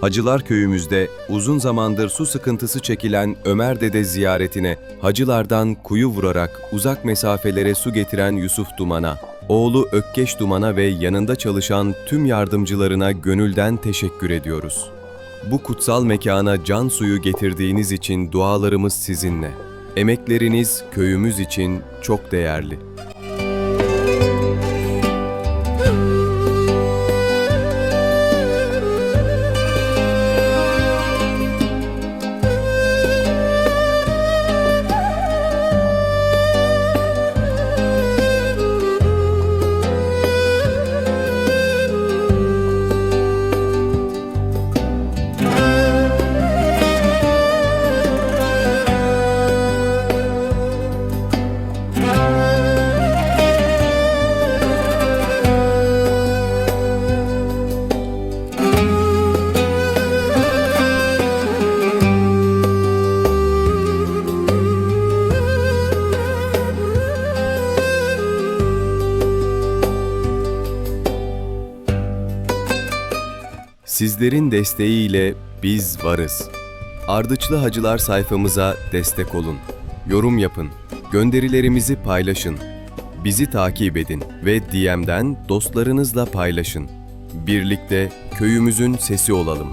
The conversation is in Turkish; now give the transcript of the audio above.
Hacılar köyümüzde uzun zamandır su sıkıntısı çekilen Ömer Dede ziyaretine hacılardan kuyu vurarak uzak mesafelere su getiren Yusuf Duman'a, oğlu Ökkeş Duman'a ve yanında çalışan tüm yardımcılarına gönülden teşekkür ediyoruz. Bu kutsal mekana can suyu getirdiğiniz için dualarımız sizinle. Emekleriniz köyümüz için çok değerli. Sizlerin desteğiyle biz varız. Ardıçlı Hacılar sayfamıza destek olun. Yorum yapın. Gönderilerimizi paylaşın. Bizi takip edin ve DM'den dostlarınızla paylaşın. Birlikte köyümüzün sesi olalım.